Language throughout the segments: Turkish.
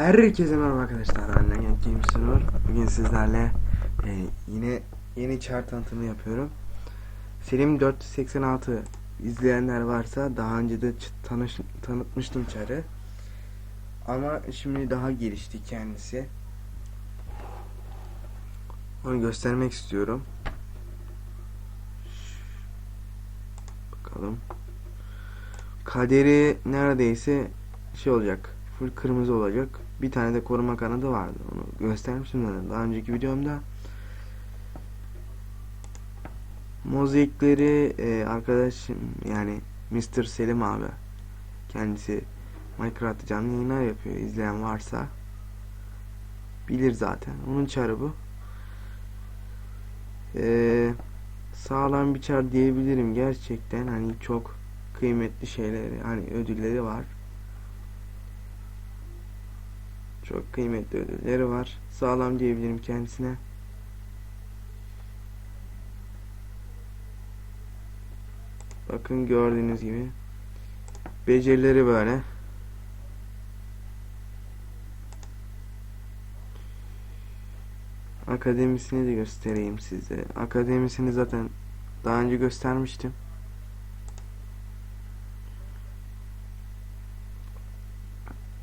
Herkese merhaba arkadaşlar. Ben Genç Games. Bugün sizlerle e, yine yeni chart tanıtımı yapıyorum. Selim 486 izleyenler varsa daha önce de tanış, tanıtmıştım çarı. Ama şimdi daha gelişti kendisi. Onu göstermek istiyorum. Bakalım. Kaderi neredeyse şey olacak. Full kırmızı olacak. Bir tane de koruma kanadı vardı. Onu göstermiştim zaten daha önceki videomda. Mozaikleri e, arkadaşım yani Mr. Selim abi kendisi Minecraft canlı yayınlar yapıyor. İzleyen varsa bilir zaten. Onun çarı bu. E, sağlam bir çar diyebilirim gerçekten. Hani çok kıymetli şeyleri hani ödülleri var. Çok kıymetli ödülleri var. Sağlam diyebilirim kendisine. Bakın gördüğünüz gibi. Becerileri böyle. Akademisini de göstereyim size. Akademisini zaten daha önce göstermiştim.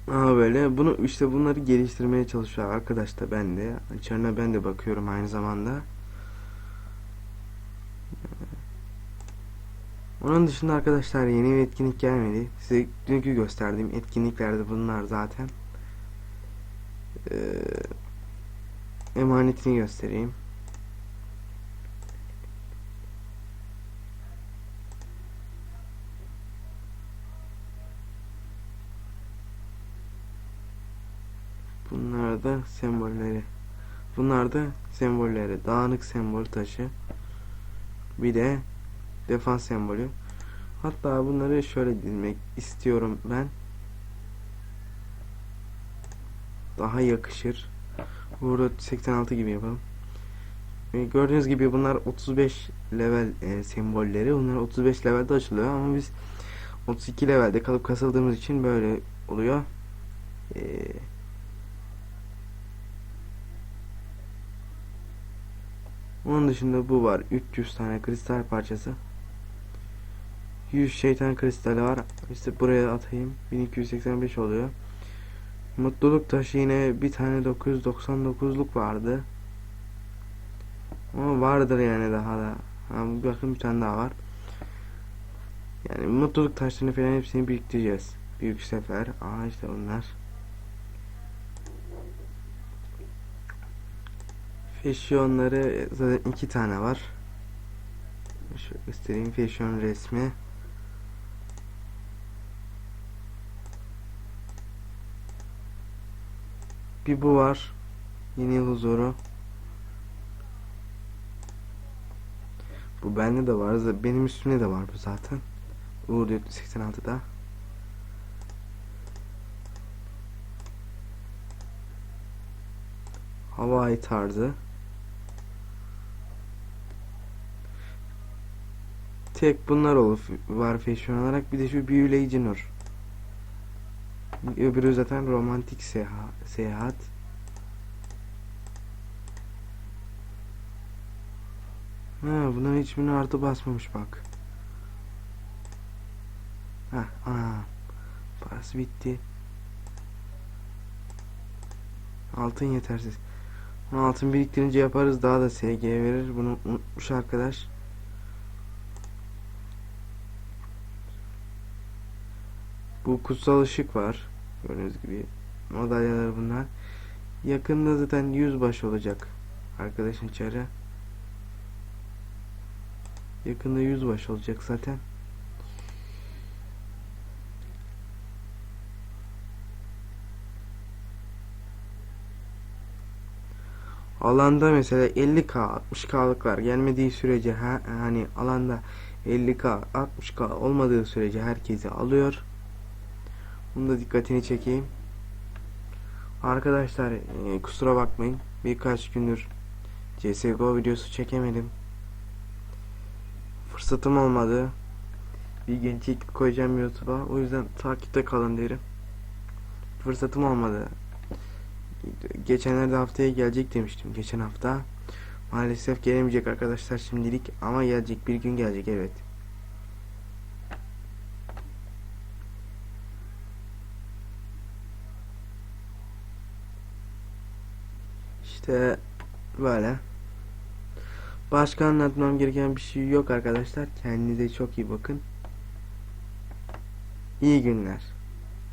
Aa böyle bunu işte bunları geliştirmeye çalışıyor arkadaş da ben de içerine ben de bakıyorum aynı zamanda. Onun dışında arkadaşlar yeni bir etkinlik gelmedi. Size dünkü gösterdiğim etkinliklerde bunlar zaten. Ee, emanetini göstereyim. Bunlar da sembolleri. Bunlar da sembolleri. Dağınık sembol taşı. Bir de defans sembolü. Hatta bunları şöyle dizmek istiyorum ben. Daha yakışır. Burada 86 gibi yapalım. Ve gördüğünüz gibi bunlar 35 level e, sembolleri. Bunlar 35 levelde açılıyor ama biz 32 levelde kalıp kasıldığımız için böyle oluyor. Eee Onun dışında bu var. 300 tane kristal parçası. 100 şeytan kristali var. İşte buraya atayım. 1285 oluyor. Mutluluk taşı yine bir tane 999'luk vardı. Ama vardır yani daha da. Ha, bakın bir tane daha var. Yani mutluluk taşlarını falan hepsini biriktireceğiz. Büyük sefer. Aa işte bunlar. Feşyonları zaten iki tane var. Şöyle göstereyim feşyon resmi. Bir bu var. Yeni yıl huzuru. Bu bende de var. Benim üstümde de var bu zaten. Uğur 486'da. Hawaii tarzı. Tek bunlar olur var fashion olarak. Bir de şu büyüleyici nur. Öbürü zaten romantik seha seyahat. Ha, bunların hiçbirine artı basmamış bak. Ha, ana. Parası bitti. Altın yetersiz. Bunu altın biriktirince yaparız daha da SG verir. Bunu unutmuş arkadaş. Bu kutsal ışık var. Gördüğünüz gibi. Madalyalar bunlar. Yakında zaten yüzbaş olacak. Arkadaşın çarı. Yakında yüzbaş olacak zaten. Alanda mesela 50k 60k'lıklar gelmediği sürece ha, hani alanda 50k 60k olmadığı sürece herkesi alıyor. Bunu da dikkatini çekeyim. Arkadaşlar e, kusura bakmayın. Birkaç gündür CSGO videosu çekemedim. Fırsatım olmadı. Bir gençlik koyacağım YouTube'a. O yüzden takipte kalın derim. Fırsatım olmadı. geçenlerde haftaya gelecek demiştim geçen hafta. Maalesef gelemeyecek arkadaşlar şimdilik ama gelecek bir gün gelecek evet. İşte böyle. Başka anlatmam gereken bir şey yok arkadaşlar. Kendinize çok iyi bakın. İyi günler.